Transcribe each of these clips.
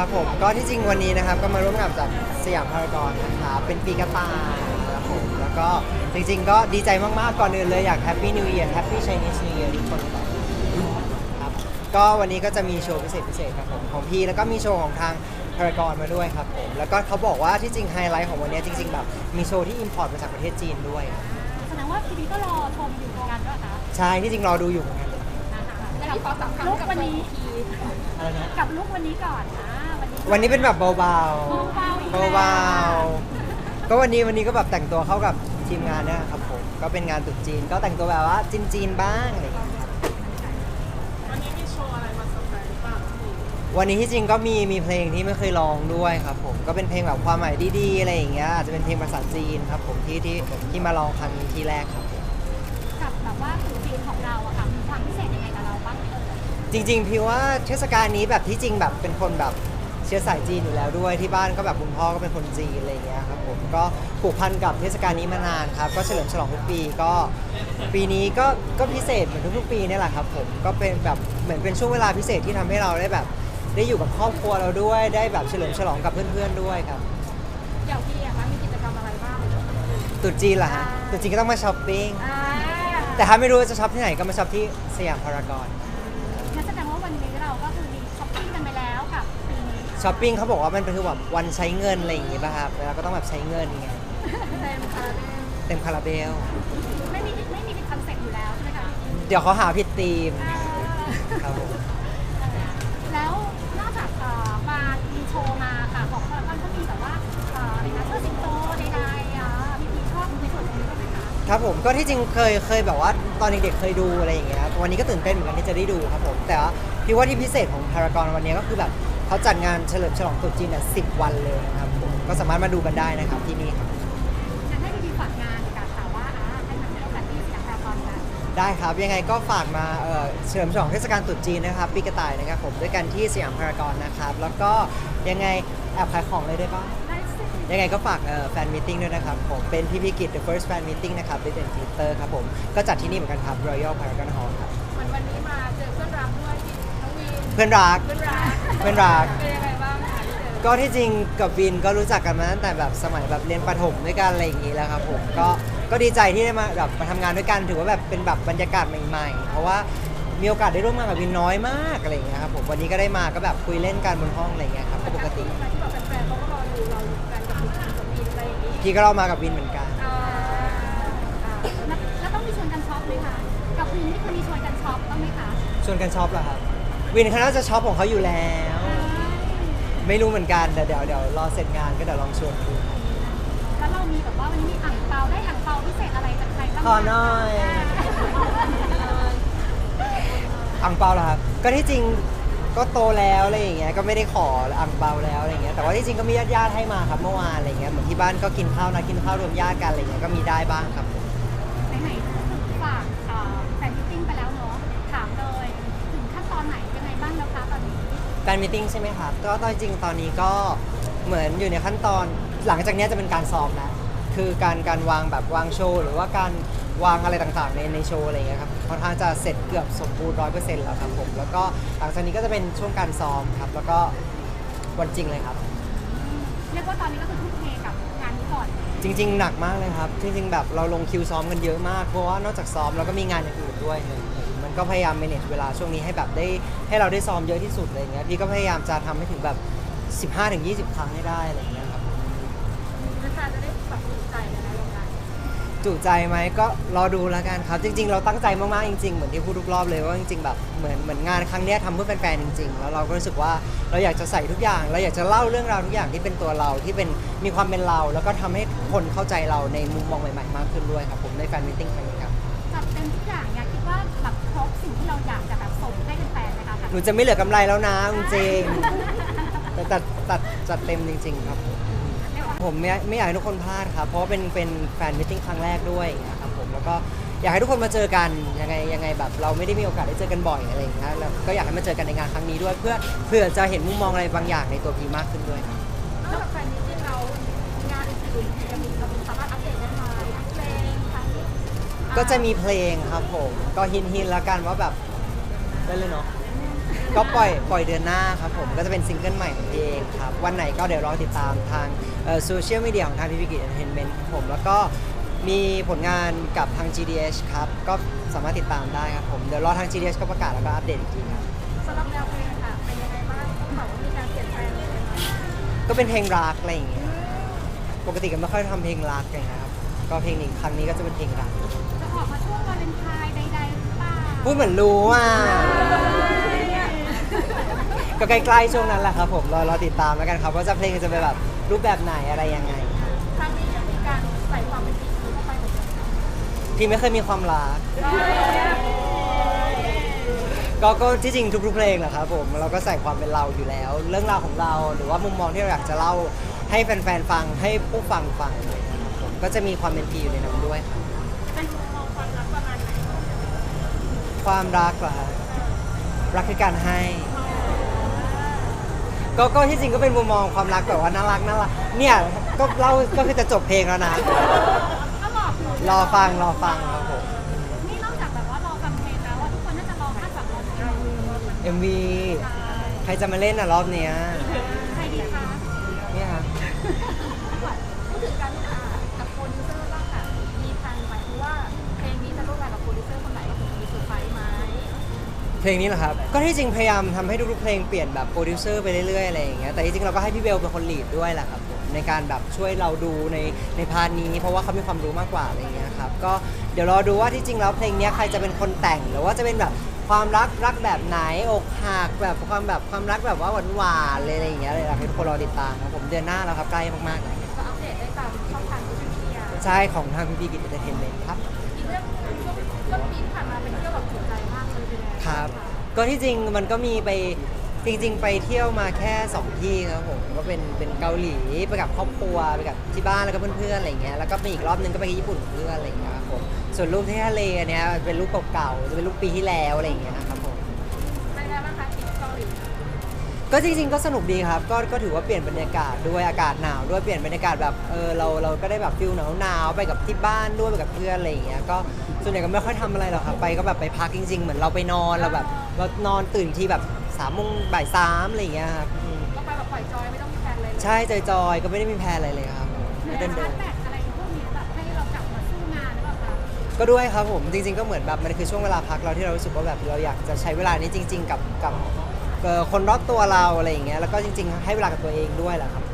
ครับผมก็ที่จริงวันนี้นะครับก็มาร่วมงานจากสยามพารากอนนะครับเป็นปีกระต่ายนะครับผมแล้วก็จริง ๆ ก็ดีใจมากๆก่อนอื่นเลยอยากแฮปปี้นิว e ย r แฮปปี้ไชนีสนิว e ย r ทุกคนก่อนครับก็วันนี้ก็จะมีโชว์พิเศษพิเศษครับผมของพี่แล้วก็มีโชว์ของทางพารากอนมาด้วยครับผมแล้วก็เขาบอกว่าที่จริงไฮไลท์ของวันนี้จริง ๆ แบบมีโชว์ที่อิมพอร์ตมาจากประเทศจีนด้วย แสดงว่าพีพีก็รอชมอยู่เหมือนกันด้วยเหรอคะใช่ที่จริงรอดูอยู่เหมือนกันเลยกับขอสามคำลุกวันนี้อะไรนะ กับลุกวันนี้ก่อนนะ วันนี้วันนี้เป็นแบบเบาๆเบาๆอีกแล้วเบาๆก็วันนี้วันนี้ก็แบบแต่งตัวเข้ากับทีมงานเนี่ยครับผมก็เป็นงานตรุ๊จีน ก็แต่งตัวแบบว่าจีนๆบ้างอะไรอย่างเงี้ยครับวันนี้มีโชว์อะไรมาเซอร์ไพรส์หรือเปล่าพี่วันนี้ที่จริงก็มีมีเพลงที่ไม่เคยร้องด้วยครับผมก็เป็นเพลงแบบความหมายดีๆอะไรอย่างเงี้ยอาจจะเป็นเพลงภาษาจีนครับผมที่ที่ที่มาลองครั้งนี้ที่แรกครับผมกับแบบว่าตรุ๊จีนของเราอะค่ะมีความพิเศษยังไงกับเราบ้างเอ่ยจริง ๆ พี่ว่าเทศกาลนี้แบบที่จริงแบบเป็นคนแบบ เชื้อสายจีนอยู่แล้วด้วยที่บ้านก็แบบคุณพ่อก็เป็นคนจีนอะไรอย่างเงี้ยครับผมก็ผูกพันกับเทศกาลนี้มานานครับ ก็เฉลิมฉลองทุกปีก็ปีนี้ก็ก็พิเศษเหมือนทุกๆปีเนี่ยแหละครับผมก็เป็นแบบเหมือนเป็นช่วงเวลาพิเศษที่ทำให้เราได้แบบ ได้อยู่กับครอบครัวเราด้วยได้แบบเฉลิมฉลองกับเพื่อนๆด้วยครับอย่างพี่อะคะมีกิจกรรมอะไรบ้างตรุ๊จีนล่ะฮะตรุ๊จีนก็ต้องมาช้อปปิ้งอ่าแต่ถ้าไม่รู้ว่าจะช้อปที่ไหนก็มาช้อปที่สยามพารากอนงั้นแสดงว่าวันนี้เราก็คือมีช้อปปิ้งกันไปแล้วกับปีนี้ ช้อปปิ้งเขาบอกว่ามันเป็นคือแบบวันใช้เงินอะไรอย่างงี้ป่ะครับแล้วก็ต้องแบบใช้เงินไงเต็มคาราเบลเต็มคาราเบลไม่มีไม่มีเป็นคอนเซ็ปต์อยู่แล้วใช่ไหมคะเดี๋ยวเขาหาผิดธีมอ่าครับผมแล้วนอกจากเอ่อมามีโชว์มาค่ะของพารากอนก็มีแบบว่าเอ่ออะไรนะเสื้อสิงโตใดๆอะมีพีชอบในส่วนตรงนี้บ้างไหมคะครับผมก็ที่จริงเคยเคยแบบว่าตอนเด็กๆเคยดูอะไรอย่างเงี้ยวันนี้ก็ตื่นเต้นเหมือนกันที่จะได้ดูครับผมแต่ว่าพี่ว่าที่พิเศษของพารากอนวันนี้ก็คือแบบ เขาจัดงานเฉลิมฉลองตรุษจีนเนี่ยสิวันเลยนะครับผมก็สามารถมาดูกันได้นะครับที่นี่ครับงั้นให้พีพีฝากงานดีกว่าค่ะว่าอ่าให้มาเที่ยวกันที่สยามพารากอนกัน ได้ครับยังไงก็ฝากมาเอ่อเฉลิมฉลองเทศกาลตรุษจีนนะครับปีกระต่ายนะครับผมด้วยกันที่สยามพารากอนนะครับแล้วก็ยังไงแอบขายของเลยได้ปะ ได้สิยังไงก็ฝากแฟนมิทติ้งด้วยนะครับผมเป็นพี่พิกิจ The First Fan Meeting นะครับดิเดนทีเตอร์ครับผม ก็จัดที่นี่เหมือนกันครับ Royal Paragon Hall ครับ เพื่อนรักเพื่อนรักเพื่อนรัก เป็นยังไงบ้างคะที่เจอก็ที่จริงกับวินก็รู้จักกันมาตั้งแต่แบบสมัยแบบเรียนประถมด้วยกันอะไรอย่างนี้แล้วครับผมก็ก็ดีใจที่ได้มาแบบมาทำงานด้วยกันถือว่าแบบเป็นแบบบรรยากาศใหม่ๆ เพราะว่ามีโอกาสได้ร่วมงานกับวินน้อยมากอะไรอย่างเงี้ยครับผมวันนี้ก็ได้มาก็แบบคุยเล่นกันบนห้องอะไรอย่างเงี้ยครับก็ปกติมาที่แบบแฟนๆเขาก็รอดูเราแฟนกับพี่กับวีนอะไรอย่างนี้พี่ก็เรามากับวินเหมือนกันอ่าแล้วแล้วต้องมีชวนกันช็อปไหมคะ กับวินนี่คือมีชวนกันช็อปบ้างไหมคะ ชวนกันช็อปเหรอครับ วินเขาน่าจะช็อปของเขาอยู่แล้ว ไม่รู้เหมือนกันแต่เดี๋ยวเดี๋ยวรอเสร็จงานก็เดี๋ยวลองชวนดูแล้วเรามีแบบว่าวันนี้มีอ่างเปาได้อ่างเปาพิเศษอะไรจากใครบ้างขอหน่อยอังเปาเหรอครับก็ที่จริงก็โตแล้วอะไรอย่างเงี้ยก็ไม่ได้ขออังเปาแล้วอะไรเงี้ยแต่ว่าที่จริงก็มีญาติๆให้มาครับเมื่อวานอะไรเงี้ยเหมือนที่บ้านก็กินข้าวนะกินข้าวรวมญาติกันอะไรเงี้ยก็มีได้บ้างครับผม นี้แฟนมิทติ้งใช่ไหมครับก็ตอนจริงตอนนี้ก็เหมือนอยู่ในขั้นตอนหลังจากเนี้ยจะเป็นการซ้อมแล้วคือการการวางแบบวางโชว์หรือว่าการวางอะไรต่างๆในในโชว์อะไรเงี้ยครับค่อนข้างจะเสร็จเกือบสมบูรณ์ร้อยเปอร์เซ็นต์แล้วครับผมแล้วก็หลังจากนี้ก็จะเป็นช่วงการซ้อมครับแล้วก็วันจริงเลยครับ เรียกว่าตอนนี้ก็คือทุ่มเทกับงานนี้ก่อน จริง ๆ หนักมากเลยครับ จริง ๆ แบบเราลงคิวซ้อมกันเยอะมากเพราะว่านอกจากซ้อมเราก็มีงานอย่างอื่นด้วยมัน ก็พยายาม manage เวลาช่วงนี้ให้แบบได้ให้เราได้ซ้อมเยอะที่สุดอะไรเงี้ยพี่ก็พยายามจะทำให้ถึงแบบ 15-20 ครั้งให้ได้อะไรเงี้ยครับแฟนๆจะได้แบบถูกใจกันนะโรงงานจุใจไหมก็รอดูแล้วกันครับ จริง ๆ เราตั้งใจมากๆจริง ๆ เหมือนที่พูดทุกรอบเลยว่าจริงๆแบบเหมือนเหมือนงานครั้งเนี้ยทำเพื่อแฟนๆจริง ๆ แล้วเราก็รู้สึกว่าเราอยากจะใส่ทุกอย่าง เราอยากจะเล่าเรื่องราวทุกอย่างที่เป็นตัวเราที่เป็นมีความเป็นเรา แล้วก็ทำให้คนเข้าใจเราในมุมมองใหม่ๆมากขึ้นด้วยครับผมในแฟนมิทติ้งครั้งนี้ บบครบสิ่งที่เราอยากจะแบบส่งให้แฟนๆไหมคะหนูจะไม่เหลือกำไรแล้วนะจริงๆแต่ตัดตัดจัดเต็มจริง ๆ ครับ เรียกว่าผมไม่ไม่อยากให้ทุกคนพลาดครับ เพราะว่าเป็นเป็นแฟนมิทติ้งครั้งแรกด้วยอย่างเงี้ยครับผมแล้วก็อยากให้ทุกคนมาเจอกันยังไงยังไงแบบเราไม่ได้มีโอกาสได้เจอกันบ่อยอะไรอย่างเงี้ยแล้วก็อยากให้มาเจอกันในงานครั้งนี้ด้วย เพื่อเพื่อจะเห็นมุมมองอะไรบางอย่างในตัวพีมากขึ้นด้วยครับ นอกจากแฟนนี้ที่เรางานอื่นๆจะมีเราสามารถอัปเดตได้ไหมเพลงทั้ง ก็จะมีเพลงครับผม ก็ฮินฮินๆแล้วกันว่าแบบได้เลยเนาะ ก็ปล่อยปล่อยเดือนหน้าครับผม ก็จะเป็นซิงเกิลใหม่ของพี่เองครับ วันไหนก็เดี๋ยวรอติดตามทางโซเชียลมีเดียของทางพี่พิกิจเอนเตอร์เทนเมนต์ผม แล้วก็มีผลงานกับทาง GDH ครับ ก็สามารถติดตามได้ครับผม เดี๋ยวรอทาง GDH ก็ประกาศแล้วก็อัปเดตอีกทีครับสำหรับแนวเพลงค่ะเป็นยังไงบ้างต้องบอกว่ามีการเปลี่ยนแปลงเลยไหมก็เป็นเพลงรักอะไรอย่างเงี้ย ปกติก็ไม่ค่อยทำเพลงรักอย่างเงี้ยครับ ก็เพลงนี้ครั้งนี้ก็จะเป็นเพลงรัก พูดเหมือนรู้อะก็ใกล้ๆช่วงนั้นแหละครับผมรอรอติดตามแล้วกันครับว่าจะเพลงจะเป็นแบบรูปแบบไหนอะไรยังไง ครั้งนี้จะมีการใส่ความเป็นจริงเข้าไปเหมือนกันพี่ไม่เคยมีความรัก ก็ก็ที่จริงทุกๆเพลงแหละครับผมเราก็ใส่ความเป็นเราอยู่แล้ว เรื่องราวของเราหรือว่ามุมมองที่เราอยากจะเล่าให้แฟนๆฟังให้ผู้ฟังฟังอะไรอย่างเลยนะครับผมก็จะมีความเป็นพีอยู่ในนั้นด้วยครับ เป็นมุมมองความรักประมาณไหน ความรักเหรอครับรักคือการให้ ก็ก็ที่จริงก็เป็นมุมมองความรักแบบว่าน่ารักน่ารักเนี่ยก็เล่าก็คือจะจบเพลงแล้วนะก็บอกอยู่รอฟังรอฟังครับผม นี่นอกจากแบบว่ารอฟังเพลงแล้วอะทุกคนน่าจะรอคาดหวังรอเพลง MV ใครจะมาเล่นอะรอบเนี้ยใเพลงนี้เหรอครับ ก็ที่จริงพยายามทำให้ทุกๆเพลงเปลี่ยนแบบโปรดิวเซอร์ไปเรื่อยๆอะไรอย่างเงี้ย แต่ที่จริงเราก็ให้พี่เบลเป็นคนลีดด้วยแหละครับผมในการแบบช่วยเราดูในในพาร์ทนี้ เพราะว่าเขามีความรู้มากกว่าอะไรอย่างเงี้ยครับ ก็เดี๋ยวรอดูว่าที่จริงแล้วเพลงเนี้ยใครจะเป็นคนแต่ง หรือว่าจะเป็นแบบความรักรักแบบไหนอกหักแบบความแบบความรักแบบว่าหวานๆเลยอะไรอย่างเงี้ยเลยอยากให้ทุกคนรอติดตามครับผมเดือนหน้าแล้วครับใกล้มากๆแล้วก็อัปเดตได้ตามช่องทางโซเชียลมีเดียใช่ของทางพี่บีกิจเอนเตอร์เทนเมนต์ครับ อีกเรื่องหนึ่งช่วงต้นปีที่ผ่านมาเป็นเที่ยว ก็ที่จริงมันก็มีไปจริง ๆ ไปเที่ยวมาแค่ 2 ที่ครับผมก็เป็นเป็นเกาหลีไปกับครอบครัวไปกับที่บ้านแล้วก็เพื่อนๆอะไรเงี้ยแล้วก็มีอีกรอบนึงก็ไปญี่ปุ่นกับเพื่อนอะไรเงี้ยครับผมส่วนรูปที่ทะเลเนี้ยเป็นรูปเก่าๆจะเป็นรูปปีที่แล้วอะไรเงี้ยครับผม เป็นไงบ้างคะทริปเกาหลี ก็จริงๆก็สนุกดีครับก็ก็ถือว่าเปลี่ยนบรรยากาศด้วยอากาศหนาวด้วยเปลี่ยนบรรยากาศแบบเออเราเราก็ได้แบบฟิลหนาวๆไปกับที่บ้านด้วยไปกับเพื่อนอะไรอย่างเงี้ยก็ส่วนใหญ่ก็ไม่ค่อยทำอะไรหรอกครับไปก็แบบไปพักจริง ๆ เหมือนเราไปนอนเราแบบเรานอนตื่นอีกทีแบบสามโมงบ่ายสามอะไรอย่างเงี้ยครับอืมก็ไปแบบปล่อยจอยไม่ต้องมีแพลนอะไรเลยใช่จอยๆก็ไม่ได้มีแพลนอะไรเลยครับหรือเดินชาร์จแบตอะไรพวกนี้แบบให้เรากลับมาสู้งานหรือเปล่าคะๆก็ด้วยครับผมจริงๆก็เหมือนแบบมันคือช่วงเวลาพักเราที่เรารู้สึกว่าแบบเราอยากจะใช้เวลานี้จริง ๆ กับกับเอ่อ คนรอบตัวเราอะไรอย่างเงี้ยแล้วก็จริง ๆ ให้เวลากับตัวเองด้วยแหละครับ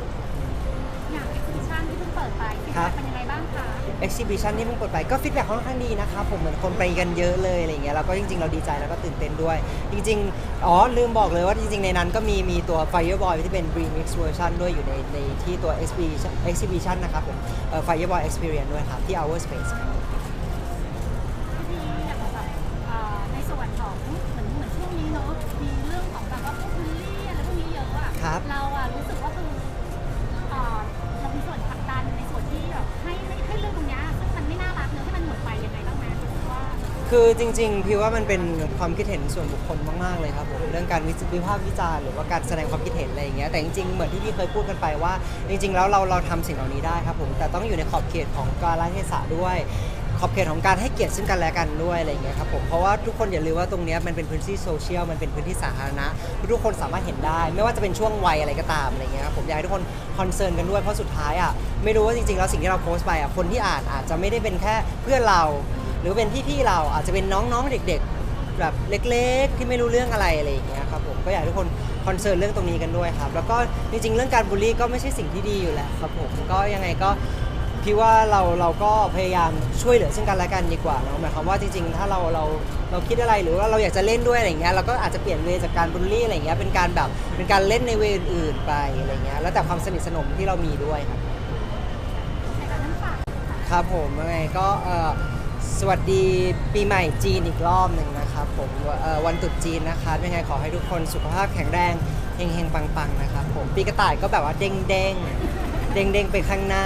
อย่างเอ็กซิบิชันที่เพิ่งเปิดไปฟีดครัแบ็บกเป็นยังไงบ้างคะ exhibition ที่เพิ่งเปิดไปก็ฟีดแบ็กค่อนข้างดีนะครับผมเหมือนคนไปกันเยอะเลยอะไรเงี้ยแล้วก็จริง ๆ เราดีใจแล้วก็ตื่นเต้นด้วย จริง ๆ อ๋อ ลืมบอกเลยว่าจริง ๆ ในนั้นก็มีมีตัว Fireboy ที่เป็น remix version ด้วยอยู่ในในที่ตัว exhibition exhibition นะครับผมเอ่อ Fireboy experience ด้วยครับที่ Our Space ครับ คือจริง ๆ พี่ว่ามันเป็นความคิดเห็นส่วนบุคคลมาก ๆ เลยครับผมเรื่องการวิจวิพากษ์วิจารณ์หรือว่าการแสดงความคิดเห็นอะไรอย่างเงี้ยแต่จริงๆเหมือนที่พี่เคยพูดกันไปว่า จริง ๆ แล้วเราเราทำสิ่งเหล่านี้ได้ครับผมแต่ต้องอยู่ในขอบเขตของกาลเทศะด้วย ขอบเขตของการให้เกียรติซึ่งกันและกันด้วยอะไรอย่างเงี้ยครับผมเพราะว่าทุกคนอย่าลืมว่าตรงเนี้ยมันเป็นพื้นที่โซเชียลมันเป็นพื้นที่สาธารณะทุกคนสามารถเห็นได้ ไม่ว่าจะเป็นช่วงวัยอะไรก็ตามอะไรเงี้ยครับผมอยากให้ทุกคนคอนเซิร์นกันด้วยเพราะสุดท้ายอะไม่รู้ว่าจริงๆแล้วสิ่งที่เราโพสต์ไปอะคนที่อ่านอาจจะไม่ได้เป็นแค่เพื่อนเรา หรือเป็นพี่ๆเราอาจจะเป็นน้องๆเด็ก ๆ แบบเล็ก ๆ ที่ไม่รู้เรื่องอะไรอะไรอย่างเงี้ยครับผมก็อยากให้ทุกคนคอนเซิร์นเรื่องตรงนี้กันด้วยครับ แล้วก็จริงๆ เรื่องการบูลลี่ก็ไม่ใช่สิ่งที่ดีอยู่แล้วครับผมก็ยังไงก็พี่ว่าเราเราก็พยายามช่วยเหลือซึ่งกันและกันดีกว่าเนาะหมายความว่าจริงๆ ถ้าเราเราเราคิดอะไรหรือว่าเราอยากจะเล่นด้วยอะไรอย่างเงี้ยเราก็อาจจะเปลี่ยนเวย์จากการบูลลี่อะไรอย่างเงี้ยเป็นการแบบเป็นการเล่นในเวย์อื่นๆไปอะไรเงี้ยแล้วแต่ความสนิทสนมที่เรามีด้วยครับในการนั้นฝากครับผมยังไงก็เอ่อ สวัสดีปีใหม่จีนอีกรอบหนึ่งนะครับผมวันตรุษจีนนะคะยังไงขอให้ทุกคนสุขภาพแข็งแรงเฮงๆปังๆนะครับผมปีกระต่ายก็แบบว่าเด้งๆเด้งๆไปข้างหน้า